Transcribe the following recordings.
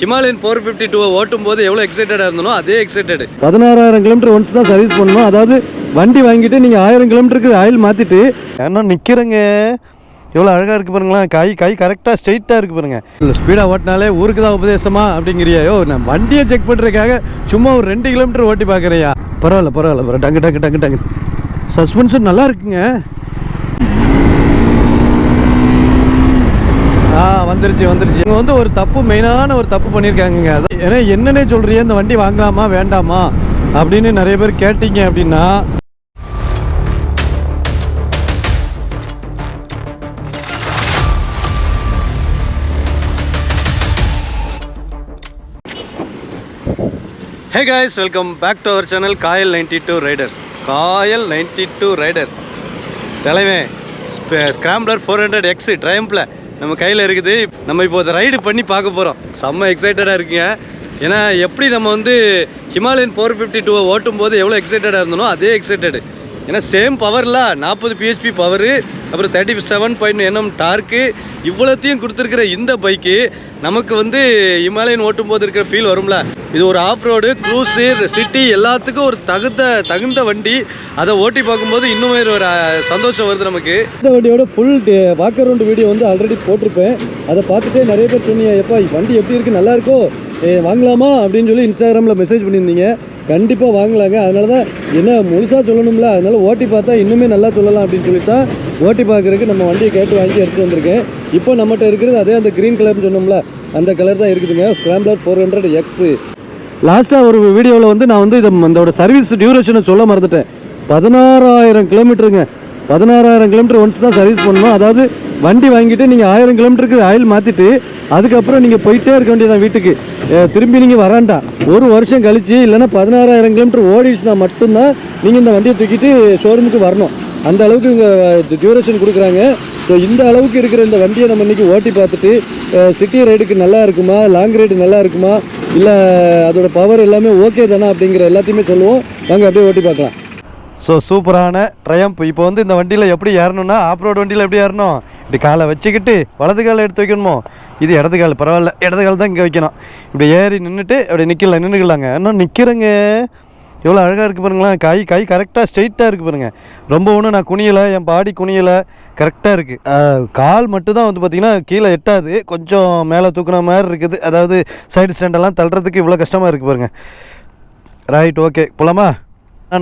Himalayan four fifty two ஓட்டும் போது எவ்வளோ எக்ஸைட்டடாக இருந்தனோ அதே எக்ஸைட்டடு பதினாறாயிரம் கிலோமீட்டர் ஒன்ஸ் தான் சர்வீஸ் பண்ணணும். அதாவது வண்டி வாங்கிட்டு நீங்கள் ஆயிரம் கிலோமீட்டருக்கு ஆயில் மாற்றிட்டு ஏன்னா நிற்கிறேங்க எவ்வளோ அழகாக இருக்குது பாருங்களேன் கை கை கரெக்டாக ஸ்ட்ரைட்டாக இருக்குது பாருங்க. இல்லை ஸ்பீடாக ஓட்டினாலே ஊருக்கு தான் உபதேசமா அப்படிங்கிறியா? நான் வண்டியை செக் பண்ணுறதுக்காக சும்மா ஒரு ரெண்டு கிலோமீட்டர் ஓட்டி பார்க்குறியா பரவாயில்ல பரவாயில்ல பரவாயில்ல. டங்கு டங்கு டங்கு டங்கு. சஸ்பென்ஷன் நல்லா இருக்குங்க. ஆ வந்துருச்சு வந்துருச்சு. இவங்க வந்து ஒரு தப்பு மெயினான ஒரு தப்பு பண்ணியிருக்காங்க அது ஏன்னா என்னன்னே சொல்கிறீங்க இந்த வண்டி வாங்கலாமா வேண்டாமா அப்படின்னு நிறைய பேர் கேட்டீங்க அப்படின்னா hey guys welcome back to our channel Kayal ninety two riders Kayal ninety two riders தலைவன் ஸ்கிராம்லர் ஃபோர் ஹண்ட்ரட் எக்ஸ் ட்ரையம்பில் நம்ம கையில் இருக்குது. நம்ம இப்போ அதை ரைடு பண்ணி பார்க்க போகிறோம் செம்ம எக்ஸைட்டடாக இருக்குங்க. ஏன்னா எப்படி நம்ம வந்து ஹிமாலயன் ஃபோர் ஃபிஃப்டி டூவை ஓட்டும் போது எவ்வளோ எக்ஸைட்டடாக இருந்தனோ அதே எக்ஸைட்டடு ஏன்னா சேம் பவரில் நாற்பது பிஹெச்பி பவரு அப்புறம் thirty seven point NM torque இவ்வளோத்தையும் கொடுத்துருக்கிற இந்த பைக்கு நமக்கு வந்து ஹிமாலயன் ஓட்டும் போது இருக்கிற ஃபீல் வரும்ல. இது ஒரு ஆஃப் ரோடு க்ரூஸு சிட்டி எல்லாத்துக்கும் ஒரு தகுந்த தகுந்த வண்டி. அதை ஓட்டி பார்க்கும்போது இன்னும் ஒரு சந்தோஷம் வருது நமக்கு. இந்த வண்டியோட ஃபுல் வாக் அரவுண்ட் வீடியோ வந்து ஆல்ரெடி போட்டிருப்பேன். அதை பார்த்துட்டே நிறைய பேர் சொன்னீங்க எப்பா வண்டி எப்படி இருக்குது நல்லா இருக்கோ? வாங்கலாமா? அப்படின்னு சொல்லி இன்ஸ்டாகிராமில் மெசேஜ் பண்ணியிருந்தீங்க. கண்டிப்பாக வாங்கலாங்க. அதனால தான் என்ன முழுசாக சொல்லணும்ல? அதனால ஓட்டி பார்த்தா இன்னுமே நல்லா சொல்லலாம் அப்படின்னு சொல்லி தான் ஓட்டி பார்க்குறதுக்கு நம்ம வண்டியை கேட்டு வாங்கி எடுத்துகிட்டு வந்திருக்கேன். இப்போ நம்மகிட்ட இருக்கிறது அதே அந்த க்ரீன் கலர்னு சொன்னோம்ல அந்த கலர் தான் இருக்குதுங்க. ஸ்க்ராம்லர் ஃபோர் ஹண்ட்ரட் எக்ஸு லாஸ்ட்டாக ஒரு வீடியோவில் வந்து நான் வந்து இதை இதோட சர்வீஸ் டியூரேஷனை சொல்ல மறந்துட்டேன். பதினாறாயிரம் கிலோமீட்டருங்க பதினாறாயிரம் கிலோமீட்டர் ஒன்ஸ் தான் சர்வீஸ் பண்ணணும். அதாவது வண்டி வாங்கிட்டு நீங்கள் ஆயிரம் கிலோமீட்டருக்கு ஆயில் மாற்றிட்டு அதுக்கப்புறம் நீங்கள் போயிட்டே இருக்க வேண்டியதான் வீட்டுக்கு. திரும்பி நீங்கள் வராண்டா? ஒரு வருஷம் கழிச்சு இல்லைன்னா பதினாறாயிரம் கிலோமீட்டர் ஓடிச்சுனா மட்டும்தான் நீங்கள் இந்த வண்டியை தூக்கிட்டு ஷோரூமுக்கு வரணும். அந்த அளவுக்கு இங்கே டியூரேஷன் கொடுக்குறாங்க. ஸோ இந்த அளவுக்கு இருக்கிற இந்த வண்டியை நம்ம இன்றைக்கி ஓட்டி பார்த்துட்டு சிட்டி ரைடுக்கு நல்லா இருக்குமா? லாங் ரைடு நல்லா இருக்குமா? இல்லை அதோட பவர் எல்லாமே ஓகே தானே அப்படிங்கிற எல்லாத்தையுமே சொல்லுவோம். நாங்கள் அப்படியே ஓட்டி பார்க்கலாம். ஸோ சூப்பரான ட்ரையம்ப் இப்போ வந்து இந்த வண்டியில் எப்படி ஏறணும்னா ஆஃப் ரோடு வண்டியில் எப்படி ஏறணும்? இப்படி காலை வச்சுக்கிட்டு வலது காலை எடுத்து வைக்கணுமோ? இது இடது கால் பரவாயில்ல. இடது கால் தான் இங்கே வைக்கணும். இப்படி ஏறி நின்றுட்டு அப்படி நிற்கல நின்றுக்கலாங்க இன்னும் நிற்கிறேங்க எவ்வளோ அழகாக இருக்குது பாருங்களேன். கை கை கரெக்டாக ஸ்ட்ரைட்டாக இருக்குது பாருங்கள் ரொம்ப ஒன்றும் நான் குனியலை என் பாடி குனியலை. கரெக்டாக இருக்குது கால் மட்டும் தான் வந்து பார்த்திங்கன்னா கீழே எட்டாது. கொஞ்சம் மேலே தூக்குன மாதிரி இருக்குது. அதாவது சைடு ஸ்டாண்டெல்லாம் தள்ளுறதுக்கு இவ்வளோ கஷ்டமாக இருக்குது பாருங்கள் ரைட் ஓகே போலாமா?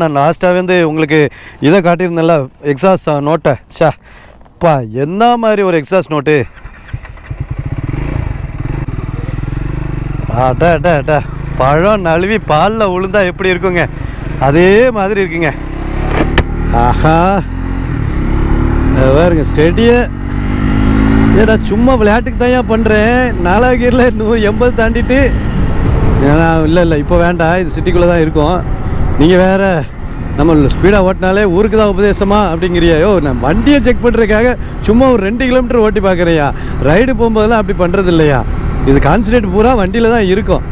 நான் லாஸ்ட்டாக வந்து உங்களுக்கு இதை காட்டியிருந்தேன்ல எக்ஸாஸ் நோட்டை ஷா பா என்ன மாதிரி ஒரு எக்ஸாஸ் நோட்டு அடா அட்டா அடா பழம் நழுவி பாலில் உளுந்தா எப்படி இருக்குங்க? அதே மாதிரி இருக்குங்க. ஆஹா. பாருங்க ஸ்டெடியை ஏடா சும்மா விளையாட்டுக்கு தான் ஏன் பண்ணுறேன் நாலா கீரில் நூறு எண்பது தாண்டிட்டு. ஏன்னா இல்லை இல்லை இப்போ வேண்டாம். இது சிட்டிக்குள்ளே தான் இருக்கும். நீங்கள் வேற நம்ம ஸ்பீடாக ஓட்டினாலே ஊருக்கு தான் உபதேசமா அப்படிங்கிறியாயோ நான் வண்டியை செக் பண்ணுறதுக்காக சும்மா ஒரு ரெண்டு கிலோமீட்டர் ஓட்டி பார்க்குறியா ரைடு போகும்போதெல்லாம் அப்படி பண்ணுறது இல்லையா இது கான்சன்ட்ரேட் பூரா வண்டியில் தான் இருக்கும்.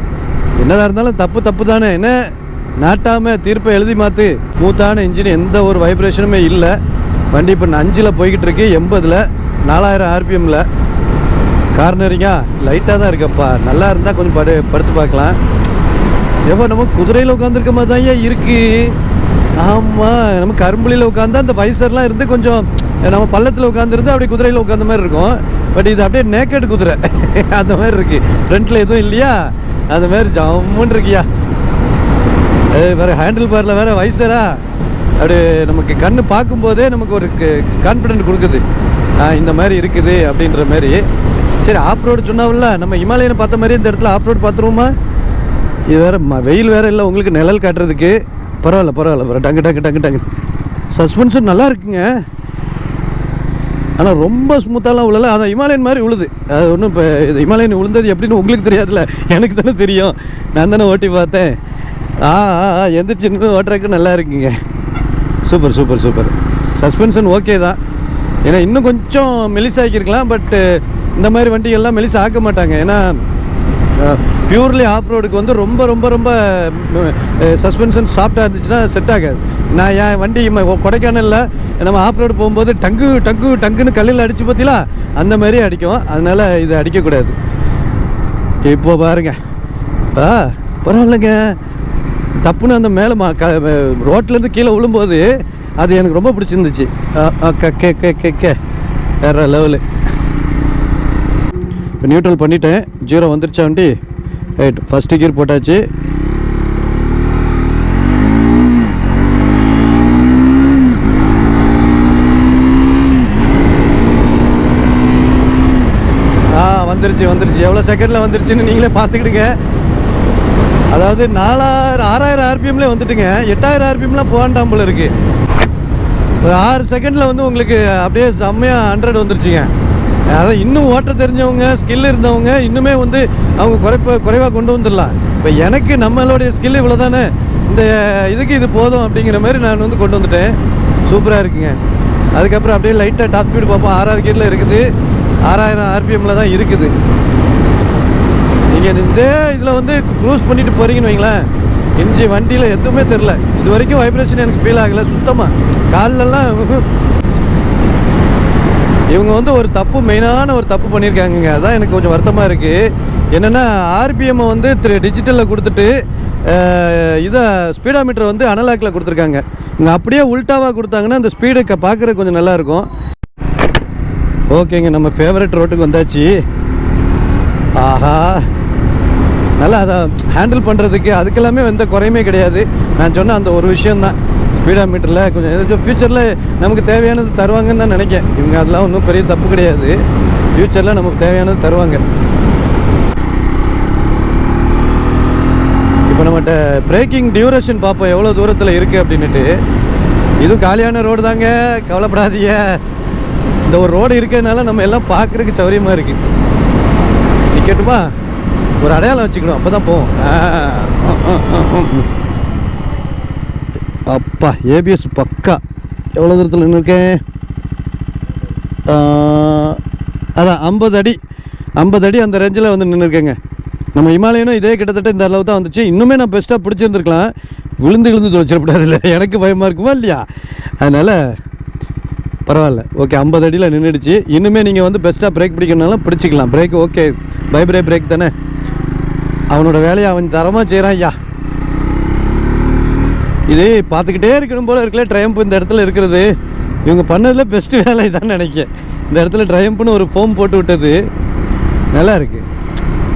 என்னதான் இருந்தாலும் தப்பு தப்பு தானே. என்ன? நாட்டாமல் தீர்ப்பை எழுதி மாற்று மூத்தான இன்ஜின் எந்த ஒரு வைப்ரேஷனுமே இல்லை. வண்டி இப்போ அஞ்சில் போய்கிட்டு இருக்கு எண்பதில் நாலாயிரம் ஆர்பிஎம்மில் கார்னரிங்கா லைட்டாக தான் இருக்கப்பா. நல்லா இருந்தால் கொஞ்சம் படு படுத்து பார்க்கலாம். ஏப்பா நம்ம குதிரையில் உட்காந்துருக்க மாதிரி தான் ஏன் இருக்கு. ஆமாம் நம்ம கரும்புலியில் உட்காந்தா அந்த வைசர்லாம் இருந்து கொஞ்சம் நம்ம பள்ளத்தில் உட்காந்துருந்து அப்படியே குதிரையில் உட்காந்த மாதிரி இருக்கும். பட் இது அப்படியே நேக்கட் குதிரை. அந்த மாதிரி இருக்கு. ஃப்ரண்ட்டில் எதுவும் இல்லையா? அந்த மாதிரி ஜம்முன்னு இருக்கியா? வேறு ஹேண்டில் பாரில் வேறு வைசரா அப்படி நமக்கு கண் பார்க்கும்போதே நமக்கு ஒரு கான்ஃபிடென்ட் கொடுக்குது. ஆ, இந்த மாதிரி இருக்குது அப்படின்ற மாதிரி. சரி ஆஃப் ரோடு சொன்னாவில்ல நம்ம இமாலயனை பார்த்த மாதிரி இந்த இடத்துல ஆஃப் ரோடு பார்த்துருவோமா? இது வேறு ம- வெயில் வேறு இல்லை உங்களுக்கு நிழல் காட்டுறதுக்கு. பரவாயில்ல பரவாயில்ல பரவாயில்ல. டங்கு டங்கு டங்கு டங்கு. சஸ்பென்ஷன் நல்லா இருக்குங்க. ஆனால் ரொம்ப ஸ்மூத்தாலாம் விழல அதான் இமாலயன் மாதிரி விழுது அது ஒன்றும் இப்போ இது இமாலயன் விழுந்தது எப்படின்னு உங்களுக்கு தெரியாதுல்ல. எனக்கு தானே தெரியும். நான் தானே ஓட்டி பார்த்தேன். ஆ ஆ ஆ, எந்திரிச்சு ஓட்டுறதுக்கு நல்லா இருக்குங்க. Super super super. Suspension okay தான். ஏன்னா இன்னும் கொஞ்சம் மெலிசாக்கியிருக்கலாம் பட்டு இந்த மாதிரி வண்டிகள்லாம் மெலிசா ஆக்க மாட்டாங்க. ஏன்னா பியூர்லி ஆஃப் ரோடுக்கு வந்து ரொம்ப ரொம்ப ரொம்ப சஸ்பென்ஷன் சாஃப்டாக இருந்துச்சுன்னா செட் ஆகாது. நான் என் வண்டி கொடைக்கானலில் நம்ம ஆஃப் ரோடு போகும்போது டங்கு டங்கு டங்குன்னு கல்லில் அடித்து பார்த்தீங்களா? அந்த மாதிரி அடிக்கும். அதனால் இது அடிக்கக்கூடாது. இப்போ பாருங்க. ஆ பரவாயில்லைங்க. தப்புன்னு அந்த மேலே மா க ரோட்லேருந்து கீழே விழும்போது அது எனக்கு ரொம்ப பிடிச்சிருந்துச்சு. ஆ, ஆ, க கே கே கே கே. வேற லெவலு இப்போ நியூட்ரல் பண்ணிட்டேன். ஜீரோ வந்துருச்சா வண்டி? ரைட் ஃபஸ்ட்டு கீர் போட்டாச்சு. ஆ வந்துருச்சு வந்துருச்சு. எவ்வளோ செகண்டில் வந்துருச்சுன்னு நீங்களே பார்த்துக்கிடுங்க. அதாவது நாலாயிரம் ஆறாயிரம் ஆர்பிஎம்ல வந்துட்டுங்க. எட்டாயிரம் ஆர்பிஎம்லாம் போகாண்டாம் போல இருக்கு. ஒரு ஆறு செகண்டில் வந்து உங்களுக்கு அப்படியே செம்மையாக ஹண்ட்ரட் வந்துருச்சுங்க. அதான் இன்னும் ஓட்ட தெரிஞ்சவங்க ஸ்கில் இருந்தவங்க இன்னுமே வந்து அவங்க குறைப்ப குறைவாக கொண்டு வந்துடலாம். இப்போ எனக்கு நம்மளுடைய ஸ்கில் இவ்வளோ தானே இந்த இதுக்கு இது போதும் அப்படிங்கிற மாதிரி நான் வந்து கொண்டு வந்துட்டேன். சூப்பராக இருக்குங்க. அதுக்கப்புறம் அப்படியே லைட்டாக டாப் ஸ்பீடு பார்ப்போம். ஆறாவது கீரில் இருக்குது. ஆறாயிரம் ஆர்பிஎம்மில் தான் இருக்குது. நீங்கள் இந்த இதில் வந்து க்ரூஸ் பண்ணிட்டு போகிறீங்கன்னு வைங்களேன். இஞ்சி வண்டியில் எதுவுமே தெரில இது வரைக்கும் வைப்ரேஷன் எனக்கு ஃபீல் ஆகலை. சுத்தமாக காலிலலாம் இவங்க வந்து ஒரு தப்பு மெயினான ஒரு தப்பு பண்ணியிருக்காங்கங்க. அதான் எனக்கு கொஞ்சம் வருத்தமாக இருக்குது என்னென்னா ஆர்பிஎம்மை வந்து திரு டிஜிட்டலில் கொடுத்துட்டு அஹ், இதை ஸ்பீடாமீட்டர் வந்து அனலாக்கில் கொடுத்துருக்காங்க. இங்கே அப்படியே உல்ட்டாவாக கொடுத்தாங்கன்னா அந்த ஸ்பீடு பார்க்குறது கொஞ்சம் நல்லாயிருக்கும் ஓகேங்க நம்ம ஃபேவரட் ரோட்டுக்கு வந்தாச்சு. ஆஹா. நல்லா அதை ஹேண்டில் பண்ணுறதுக்கு அதுக்கெல்லாமே எந்த குறையுமே கிடையாது. நான் சொன்ன அந்த ஒரு விஷயந்தான் ஸ்பீடா மீட்டரில் கொஞ்சம் ஏதாச்சும் ஃப்யூச்சரில் நமக்கு தேவையானது தருவாங்கன்னு தான் நினைக்கிறேன். இவங்க அதெல்லாம் ஒன்றும் பெரிய தப்பு கிடையாது. ஃப்யூச்சரில் நமக்கு தேவையானது தருவாங்க. இப்போ நம்மகிட்ட பிரேக்கிங் டியூரேஷன் பார்ப்போம் எவ்வளோ தூரத்தில் இருக்குது அப்படின்னுட்டு. இதுவும் காலியான ரோடு தாங்க. கவலைப்படாதீங்க. இந்த ஒரு ரோடு இருக்கிறதுனால நம்ம எல்லாம் பார்க்குறதுக்கு சௌரியமாக இருக்குது நிற்கட்டுமா ஒரு அடையாளம் வச்சுக்கணும். அப்போ தான் போவோம் அப்பா ஏபிஎஸ் பக்கா. எவ்வளோ தூரத்தில் நின்றுருக்கேன் அதான் ஐம்பது அடி. ஐம்பது அடி அந்த ரேஞ்சில் வந்து நின்றுருக்கேங்க நம்ம இமாலயனும் இதே கிட்டத்தட்ட இந்த அளவு தான் வந்துச்சு. இன்னுமே நான் பெஸ்ட்டாக பிடிச்சிருந்துருக்கலாம். விழுந்து விழுந்து தொலைச்சிடக்கூடாது இல்லை எனக்கு பயமாக இருக்குமா இல்லையா? அதனால் பரவாயில்ல. ஓகே ஐம்பது அடியில் நின்றுடுச்சு இன்னுமே நீங்கள் வந்து பெஸ்ட்டாக பிரேக் பிடிக்கணுனாலும் பிடிச்சிக்கலாம். பிரேக் ஓகே பைப்ரே பிரேக் தானே? அவனோட வேலையை அவன் தரமாக செய்கிறான் ஐயா. இது பார்த்துக்கிட்டே இருக்கணும் போல இருக்கல ட்ரையம்ப் இந்த இடத்துல இருக்கிறது. இவங்க பண்ணதில் பெஸ்ட்டு வேலை தான் நினைக்கிறேன். இந்த இடத்துல ட்ரையம்ப்னு ஒரு ஃபோம் போட்டு விட்டது. நல்லா இருக்கு.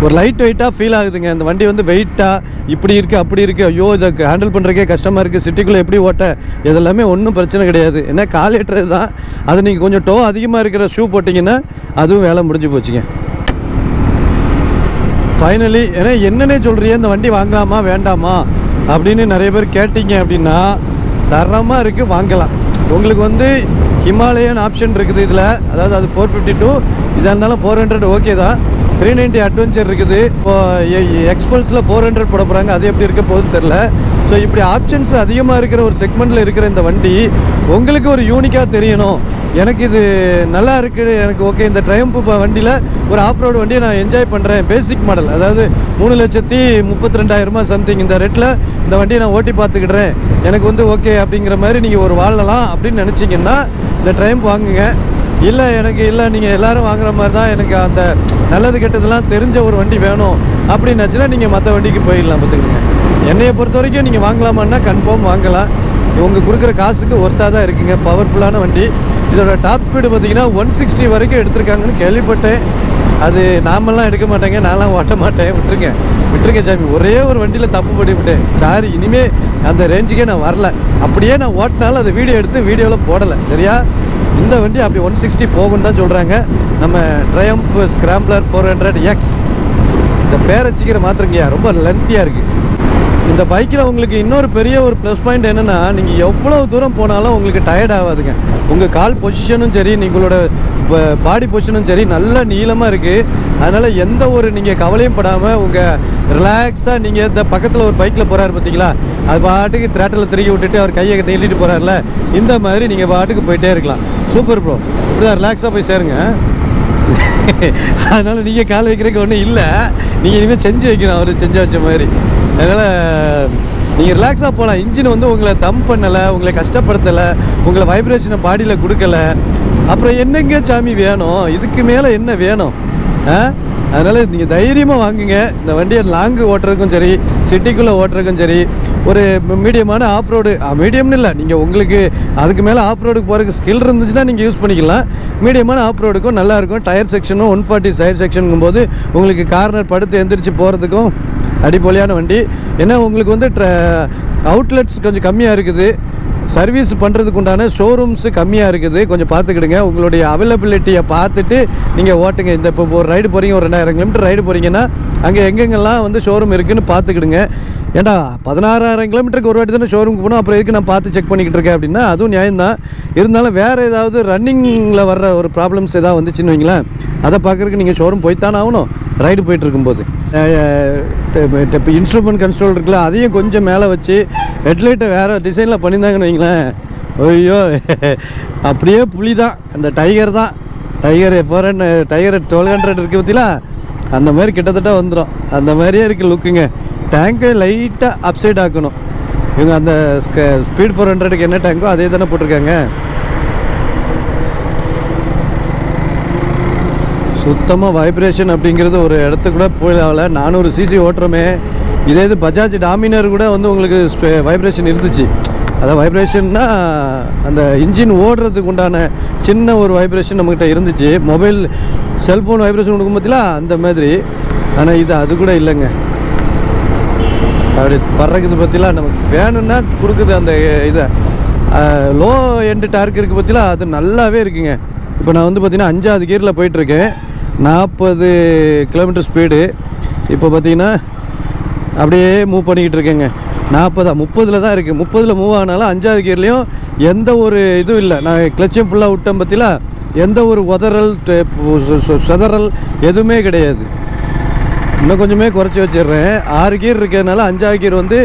ஒரு லைட் வெயிட்டாக ஃபீல் ஆகுதுங்க. இந்த வண்டி வந்து வெயிட்டாக இப்படி இருக்குது அப்படி இருக்குது ஐயோ இதை ஹேண்டில் பண்ணுறக்கே கஷ்டமாக இருக்குது சிட்டிக்குள்ளே எப்படி ஓட்ட? இதெல்லாமே ஒன்றும் பிரச்சனை கிடையாது. ஏன்னா கால் தான்? அது நீங்கள் கொஞ்சம் டோ அதிகமாக இருக்கிற ஷூ போட்டிங்கன்னா அதுவும் வேலை முடிஞ்சு போச்சுங்க. ஃபைனலி ஏன்னா என்னன்னே சொல்கிறீங்க இந்த வண்டி வாங்கலாமா வேண்டாமா? அப்படின்னு நிறைய பேர் கேட்டீங்க அப்படின்னா தரமாக இருக்குது வாங்கலாம். உங்களுக்கு வந்து ஹிமாலயன் ஆப்ஷன் இருக்குது இதில். அதாவது அது ஃபோர் ஃபிஃப்டி டூ இதாக இருந்தாலும் ஃபோர் ஹண்ட்ரட் ஓகே தான். த்ரீ நைன்ட்டி அட்வென்ச்சர் இருக்குது. இப்போ எக்ஸ்பல்ஸில் ஃபோர் ஹண்ட்ரட் போட போகிறாங்க அது எப்படி இருக்க போகுதுன்னு தெரில ஸோ இப்படி ஆப்ஷன்ஸ் அதிகமாக இருக்கிற ஒரு செக்மெண்ட்டில் இருக்கிற இந்த வண்டி உங்களுக்கு ஒரு யூனிக்காக தெரியணும். எனக்கு இது நல்லா இருக்குது எனக்கு ஓகே இந்த ட்ரையம்ப் வண்டியில் ஒரு ஆஃப் ரோடு வண்டியை நான் என்ஜாய் பண்ணுறேன் பேசிக் மாடல் அதாவது மூணு லட்சத்தி முப்பத்தி ரெண்டாயிரமா சம்திங் இந்த ரேட்டில் இந்த வண்டியை நான் ஓட்டி பார்த்துக்கிடுறேன். எனக்கு வந்து ஓகே அப்படிங்கிற மாதிரி நீங்கள் ஒரு வாழலாம் அப்படின்னு நினச்சிங்கன்னா இந்த ட்ரையம்ப் வாங்குங்க. இல்லை எனக்கு இல்லை நீங்கள் எல்லாரும் வாங்குற மாதிரி தான் எனக்கு அந்த நல்லது கெட்டதெல்லாம் தெரிஞ்ச ஒரு வண்டி வேணும் அப்படின்னாச்சுன்னா நீங்கள் மற்ற வண்டிக்கு போயிடலாம் பார்த்துக்கோங்க. என்னையை பொறுத்த வரைக்கும் நீங்கள் வாங்கலாமான்னா கன்ஃபார்ம் வாங்கலாம். இவங்க கொடுக்குற காசுக்கு ஒர்த்தாக தான் இருக்குங்க. பவர்ஃபுல்லான வண்டி. இதோட டாப் ஸ்பீடு பார்த்தீங்கன்னா ஒன் சிக்ஸ்டி வரைக்கும் எடுத்திருக்காங்கன்னு கேள்விப்பட்டேன். அது நாமெல்லாம் எடுக்க மாட்டேங்க. நான்லாம் ஓட்ட மாட்டேன். விட்டுருங்க. விட்டுருங்க சாமி. ஒரே ஒரு வண்டியில் தப்பு பண்ணி விட்டேன் சாரி இனிமே அந்த ரேஞ்சுக்கே நான் வரல. அப்படியே நான் ஓட்டினாலும் அதை வீடியோ எடுத்து வீடியோவில் போடலை. சரியா? இந்த வண்டி அப்படி ஒன் சிக்ஸ்டி போகும்னு தான் சொல்கிறாங்க நம்ம Triumph scrambler four hundred X இந்த பேரை சீக்கிரம் மாற்றுங்கய்யா ரொம்ப லென்த்தியாக இருக்குது இந்த பைக்கில் உங்களுக்கு இன்னொரு பெரிய ஒரு ப்ளஸ் பாயிண்ட் என்னென்னா நீங்கள் எவ்வளோ தூரம் போனாலும் உங்களுக்கு டயர்ட் ஆகாதுங்க. உங்கள் கால் பொசிஷனும் சரி உங்களோட பாடி பொசிஷனும் சரி நல்லா நீளமாக இருக்குது அதனால் எந்த ஒரு நீங்கள் கவலையும் படாமல் உங்கள் ரிலாக்ஸாக நீங்கள் இந்த பக்கத்தில் ஒரு பைக்கில் போகிறாரு பார்த்தீங்களா அது பாட்டுக்கு திரேட்டில் திருக்கி விட்டுட்டு அவர் கையை நீட்டிட்டு போகிறாருல இந்த மாதிரி நீங்கள் பாட்டுக்கு போயிட்டே இருக்கலாம். சூப்பர் ப்ரோ இப்படிதான் ரிலாக்ஸாக போய் சேருங்க. அதனால் நீங்கள் கால் வைக்கிறதுக்கு ஒன்றும் இல்லை. நீங்கள் இனிமேல் செஞ்சு வைக்கணும் அவர் செஞ்சு வச்ச மாதிரி. அதனால் நீங்கள் ரிலாக்ஸாக போகலாம் இன்ஜின் வந்து உங்களை தம் பண்ணலை உங்களை கஷ்டப்படுத்தலை உங்களை வைப்ரேஷனை பாடியில் கொடுக்கல. அப்புறம் என்னங்க சாமி வேணும்? இதுக்கு மேலே என்ன வேணும்? ஆ? அதனால் நீங்கள் தைரியமாக வாங்குங்க. இந்த வண்டியை லாங்கு ஓட்டுறதுக்கும் சரி சிட்டிக்குள்ளே ஓட்டுறதுக்கும் சரி ஒரு மீடியமான ஆஃப் ரோடு மீடியம்னு இல்லை. நீங்கள் உங்களுக்கு அதுக்கு மேலே ஆஃப் ரோடுக்கு போகிறதுக்கு ஸ்கில் இருந்துச்சுன்னா நீங்கள் யூஸ் பண்ணிக்கலாம். மீடியமான ஆஃப் ரோடுக்கும் நல்லாயிருக்கும் டயர் செக்ஷனும் ஒன் ஃபார்ட்டி டயர் செக்ஷனுங்கும் போது உங்களுக்கு கார்னர் படுத்து எந்திரிச்சு போகிறதுக்கும் அடிப்பொலியான வண்டி. ஏன்னா உங்களுக்கு வந்து அவுட்லெட்ஸ் கொஞ்சம் கம்மியாக இருக்குது. சர்வீஸ் பண்ணுறதுக்கு உண்டான ஷோரூம்ஸு கம்மியாக இருக்குது. கொஞ்சம் பார்த்துக்கிடுங்க. உங்களுடைய அவைலபிலிட்டியை பார்த்துட்டு நீங்கள் ஓட்டுங்க. இந்த இப்போ ஒரு ரைடு போகிறீங்க ஒரு ரெண்டாயிரம் கிலோமீட்டர் ரைடு போகிறீங்கன்னா அங்கே எங்கெங்கெல்லாம் வந்து ஷோரூம் இருக்குதுன்னு பார்த்துக்கிடுங்க. ஏன்டா பதினாறாயிரம் கிலோமீட்டருக்கு ஒரு வாட்டி தானே ஷோரூமுக்கு போகணும் அப்புறம் எதுக்கு நான் பார்த்து செக் பண்ணிக்கிட்டு இருக்கேன் அப்படின்னா அதுவும் நியாயம்தான். இருந்தாலும் வேறு ஏதாவது ரன்னிங்கில் வர்ற ஒரு ப்ராப்ளம்ஸ் ஏதாவது வந்துச்சுன்னு வைங்களேன். அதை பார்க்குறதுக்கு நீங்கள் ஷோரூம் போய்த்தானே ஆகணும். ரைடு போயிட்டு இருக்கும்போது இப்போ இன்ஸ்ட்ருமெண்ட் கன்ஸ்ட்ரோல் இருக்குல்ல அதையும் கொஞ்சம் மேலே வச்சு ஹெட்லைட்டை வேறு டிசைனில் பண்ணியிருந்தாங்கன்னு வைங்களேன். ஐயோ அப்படியே புலி தான். அந்த டைகர் தான். Tiger four hundred tiger twelve hundred இருக்குது பார்த்தீங்களா அந்த மாதிரி கிட்டத்தட்ட வந்துடும் அந்த மாதிரியே இருக்குது லுக்குங்க டேங்கை லைட்டாக அப்சைட் ஆக்கணும். இவங்க அந்த ஸ்பீட் ஃபோர் ஹண்ட்ரடுக்கு என்ன டேங்கோ அதே தானே போட்டிருக்காங்க. சுத்தமாக வைப்ரேஷன் அப்படிங்கிறது ஒரு இடத்துக்கு கூட போயிடல நானூறு சிசி ஓட்டுறோமே. இதே இது பஜாஜ் டாமினர் கூட வந்து உங்களுக்கு வைப்ரேஷன் இருந்துச்சு. அதான் வைப்ரேஷன்னா அந்த இன்ஜின் ஓடுறதுக்கு உண்டான சின்ன ஒரு வைப்ரேஷன் நம்மக்கிட்ட இருந்துச்சு. மொபைல் செல்ஃபோன் வைப்ரேஷன் கொடுக்கும் பார்த்தீங்களா அந்த மாதிரி. ஆனால் இது அது கூட இல்லைங்க. அப்படி பறக்குது பற்றிலாம் நமக்கு வேணும்னா கொடுக்குது அந்த இதை. லோ எண்டு டார்க் இருக்குது பற்றிலாம் அது நல்லாவே இருக்குங்க. இப்போ நான் வந்து பார்த்திங்கன்னா அஞ்சாவது கியரில் போயிட்டுருக்கேன் நாற்பது கிலோமீட்டர் ஸ்பீடு இப்போ பார்த்தீங்கன்னா அப்படியே மூவ் பண்ணிக்கிட்டு இருக்கேங்க. நாற்பதா முப்பதில் தான் இருக்குது முப்பதில் மூவ் ஆனாலும் அஞ்சாவது கியர்லேயும் எந்த ஒரு இதுவும் இல்லை. நான் கிளச்சையும் ஃபுல்லாக விட்டேன் பற்றில எந்த ஒரு உதறல் செதறல் எதுவுமே கிடையாது. இன்னும் கொஞ்சமே குறைச்சி வச்சிடுறேன். ஆறு கீர் இருக்கிறதுனால அஞ்சாவது கீர் வந்து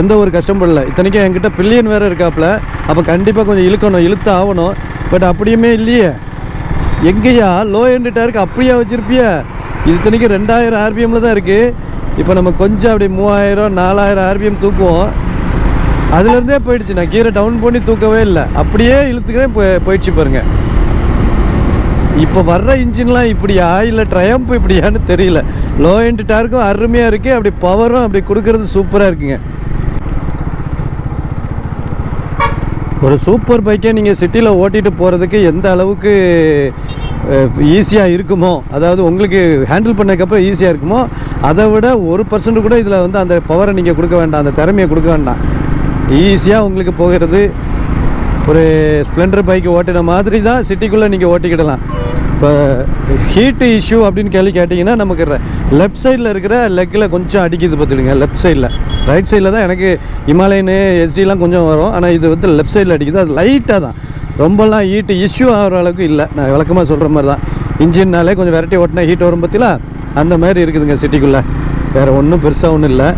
எந்த ஒரு கஷ்டப்படல இத்தனைக்கும் என்கிட்ட பில்லியன் வேறு இருக்காப்புல. அப்போ கண்டிப்பாக கொஞ்சம் இழுக்கணும் இழுத்து ஆகணும். பட் அப்படியுமே இல்லையே. எங்கேயா? லோ எண்டு டயருக்கு அப்படியே வச்சுருப்பியா? இது இத்தனைக்கும் ரெண்டாயிரம் ஆர்பிஎம்ல தான் இருக்குது இப்போ நம்ம கொஞ்சம் அப்படி மூவாயிரம் நாலாயிரம் ஆர்பிஎம் தூக்குவோம். அதுலேருந்தே போயிடுச்சு. நான் கீரை டவுன் பண்ணி தூக்கவே இல்லை. அப்படியே இழுத்துக்கிறேன். போய் போயிடுச்சு பாருங்க. இப்போ வர்ற இன்ஜின்லாம் இப்படியா? இல்லை ட்ரையம்ப் இப்படியான்னு தெரியல. லோ எண்ட் டார்க்கும் அருமையாக இருக்குது அப்படி பவரும் அப்படி கொடுக்கறது சூப்பராக இருக்குங்க. ஒரு சூப்பர் பைக்கை நீங்கள் சிட்டியில் ஓட்டிட்டு போகிறதுக்கு எந்த அளவுக்கு ஈஸியாக இருக்குமோ அதாவது உங்களுக்கு ஹேண்டில் பண்ணதுக்கப்புறம் ஈஸியாக இருக்குமோ அதை விட ஒரு பர்சன்ட் கூட இதில் வந்து அந்த பவரை நீங்கள் கொடுக்க வேண்டாம் அந்த திறமையை கொடுக்க வேண்டாம். ஈஸியாக உங்களுக்கு போகிறது. ஒரு ஸ்ப்ளெண்டர் பைக் ஓட்டின மாதிரி தான் சிட்டிக்குள்ளே நீங்கள் ஓட்டிக்கிடலாம். இப்போ ஹீட்டு இஷ்யூ அப்படின்னு கேள்வி கேட்டிங்கன்னா நமக்கு லெஃப்ட் சைடில் இருக்கிற லெக்கில் கொஞ்சம் அடிக்குது பார்த்துடுங்க லெஃப்ட் சைடில் ரைட் சைடில் தான் எனக்கு இமாலயனு எஸ்டிலாம் கொஞ்சம் வரும். ஆனால் இது வந்து லெஃப்ட் சைடில் அடிக்குது. அது லைட்டாக தான். ரொம்பலாம் ஹீட்டு இஷ்யூ ஆகிற அளவுக்கு இல்லை. நான் விளக்கமாக சொல்கிற மாதிரி தான். இன்ஜின்னாலே கொஞ்சம் வெரைட்டி ஓட்டினா ஹீட் வரும் பற்றில அந்த மாதிரி இருக்குதுங்க சிட்டிக்குள்ளே. வேறு ஒன்றும் பெருசாக ஒன்றும் இல்லை.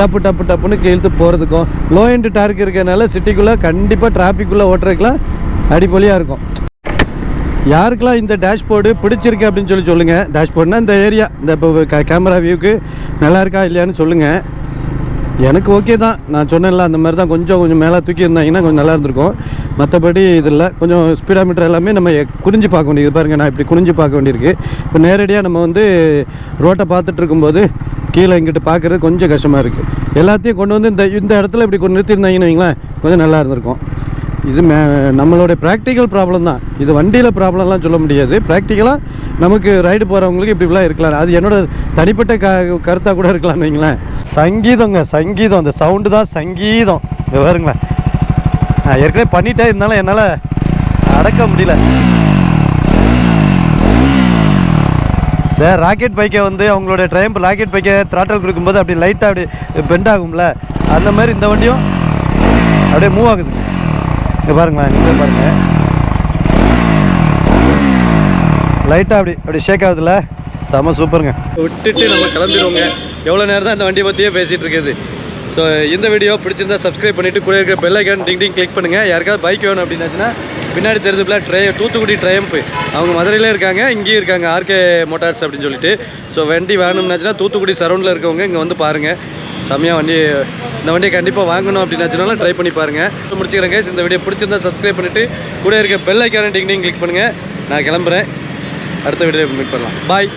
டப்பு டப்பு டப்புன்னு கீழ்த்து போகிறதுக்கும் லோ எண்ட் டார்க் இருக்கிறதுனால சிட்டிக்குள்ளே கண்டிப்பாக டிராஃபிக்குள்ளே ஓட்டுறதுக்குலாம் அடிப்பொலியாக இருக்கும். யாருக்கெல்லாம் இந்த டேஷ்போர்டு பிடிச்சிருக்கு அப்படின்னு சொல்லி சொல்லுங்கள் டேஷ்போர்ட்னா இந்த ஏரியா இந்த இப்போ கேமரா வியூக்கு நல்லா இருக்கா இல்லையான்னு சொல்லுங்கள் எனக்கு ஓகே தான். நான் சொன்னேன்ல அந்த மாதிரி தான் கொஞ்சம் கொஞ்சம் மேலே தூக்கி இருந்தாங்கன்னா கொஞ்சம் நல்லா இருந்திருக்கும். மற்றபடி இதில் கொஞ்சம் ஸ்பீடாமீட்டர் எல்லாமே நம்ம குறிஞ்சு பார்க்க வேண்டியது. பாருங்கள் நான் இப்படி குறிஞ்சு பார்க்க வேண்டியிருக்கு. இப்போ நேரடியாக நம்ம வந்து ரோட்டை பார்த்துட்டு இருக்கும்போது கீழே இங்கிட்டு பார்க்குறது கொஞ்சம் கஷ்டமாக இருக்குது எல்லாத்தையும் கொண்டு வந்து இந்த இந்த இடத்துல இப்படி கொண்டு நிறுத்தியிருந்தாங்கன்னு வைங்களேன் கொஞ்சம் நல்லா இருந்திருக்கும். இது மே நம்மளுடைய ப்ராக்டிக்கல் ப்ராப்ளம் தான். இது வண்டியில் ப்ராப்ளம்லாம் சொல்ல முடியாது. ப்ராக்டிக்கலாக நமக்கு ரைடு போகிறவங்களுக்கு இப்படிலாம் இருக்கலாம். அது என்னோட தனிப்பட்ட க கருத்தாக கூட இருக்கலாம்னு வைங்களேன். சங்கீதங்க சங்கீதம். அந்த சவுண்டு தான் சங்கீதம். இங்க பாருங்களேன். நான் ஏற்கனவே பண்ணிட்டே இருந்தாலும் என்னால் அடக்க முடியல. இந்த ராக்கெட் பைக்கை வந்து அவங்களோட ட்ரைம்ப் ராக்கெட் பைக்கை த்ராட்டல் கொடுக்கும்போது அப்படி லைட்டாக அப்படி பெண்ட் ஆகும்ல? அந்த மாதிரி இந்த வண்டியும் அப்படியே மூவ் ஆகுது. இங்கே பாருங்களேன் நீங்கள் பாருங்க. லைட்டாக அப்படி அப்படி ஷேக் ஆகுதுல்ல செம சூப்பருங்க விட்டுட்டு நம்ம கிளம்பிடுவோங்க. எவ்வளோ நேரம் தான் இந்த வண்டியை பற்றியே பேசிகிட்டு இருக்குது. ஸோ இந்த வீடியோ பிடிச்சிருந்தா சப்ஸ்கிரைப் பண்ணிவிட்டு கூட இருக்கிற பெல்லைக்கான் டிங் டிங் கிளிக் பண்ணுங்கள் யாருக்காவது பைக் வேணும் அப்படின்னாச்சுன்னா பின்னாடி தெரிஞ்சதுல ட்ரை தூத்துக்குடி ட்ரையம்ப்பு அவங்க மதுரையிலே இருக்காங்க இங்கேயும் இருக்காங்க ஆர்கே மோட்டார்ஸ் அப்படின்னு சொல்லிட்டு. ஸோ வண்டி வேணும்னாச்சுன்னா தூத்துக்குடி சரௌண்டில் இருக்கவங்க இங்கே வந்து பாருங்கள் செம்மையாக வண்டி இந்த வண்டியை கண்டிப்பாக வாங்கணும் அப்படின்னாச்சுனாலும் ட்ரை பண்ணி பாருங்கள் முடிச்சுக்கிறேன் கேஸ் இந்த வீடியோ பிடிச்சிருந்தா சப்ஸ்கிரைப் பண்ணிவிட்டு கூட இருக்க பெல் ஐக்கான டிங் டிங் கிளிக் பண்ணுங்கள் நான் கிளம்புறேன். அடுத்த வீடியோ மீட் பண்ணலாம். பாய்